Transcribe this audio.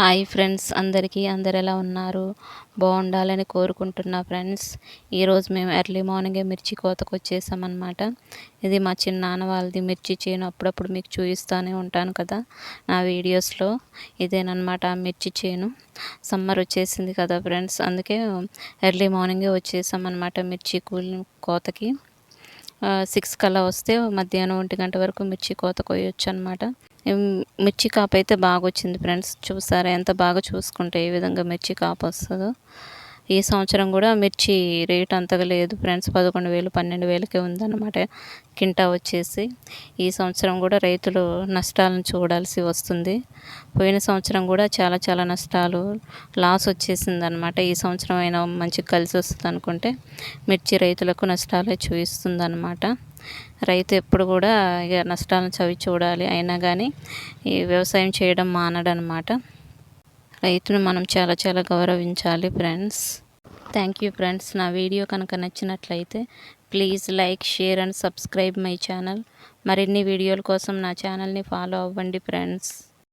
Hi friends అందరికీ అందరు ఎలా ఉన్నారు? బాగుండాలని కోరుకుంటున్నా ఫ్రెండ్స్ ఈరోజు మేము ఎర్లీ మార్నింగే మిర్చి కోతకు వచ్చేసామన్నమాట. ఇది మా చిన్నాన్న వాళ్ళది మిర్చి చేను అప్పుడప్పుడు మీకు చూపిస్తూనే ఉంటాను కదా నా వీడియోస్లో. ఇదేనమాట ఆ మిర్చి చేను. సమ్మర్ వచ్చేసింది కదా ఫ్రెండ్స్ అందుకే ఎర్లీ మార్నింగే వచ్చేసామన్నమాట మిర్చి కూలి కోతకి. సిక్స్ కల్లా వస్తే మధ్యాహ్నం ఒంటి గంట వరకు మిర్చి కోత కొయ్యొచ్చు అనమాట మిర్చి కాపు అయితే బాగా వచ్చింది ఫ్రెండ్స్. చూసారా ఎంత బాగా చూసుకుంటే ఏ విధంగా మిర్చి కాపు వస్తుందో. ఈ సంవత్సరం కూడా మిర్చి రేట్ అంతగా లేదు ఫ్రెండ్స్. పదకొండు వేలు పన్నెండు వేలకే ఉందన్నమాట కింటా వచ్చేసి. ఈ సంవత్సరం కూడా రైతులు నష్టాలను చూడాల్సి వస్తుంది. పోయిన సంవత్సరం కూడా చాలా చాలా నష్టాలు లాస్ వచ్చేసింది అనమాట ఈ సంవత్సరం అయినా మంచి కలిసి వస్తుంది అనుకుంటే మిర్చి రైతులకు నష్టాలే చూపిస్తుంది అనమాట రైతు ఎప్పుడు కూడా ఇక నష్టాలను చవి చూడాలి. అయినా కానీ ఈ వ్యవసాయం చేయడం మానడనమాట రైతును మనం చాలా చాలా గౌరవించాలి ఫ్రెండ్స్. Thank you friends. నా వీడియో కనుక నచ్చినట్లయితే please like share and subscribe my channel. మరిన్ని వీడియోల కోసం నా ఛానల్ని ఫాలో అవ్వండి ఫ్రెండ్స్.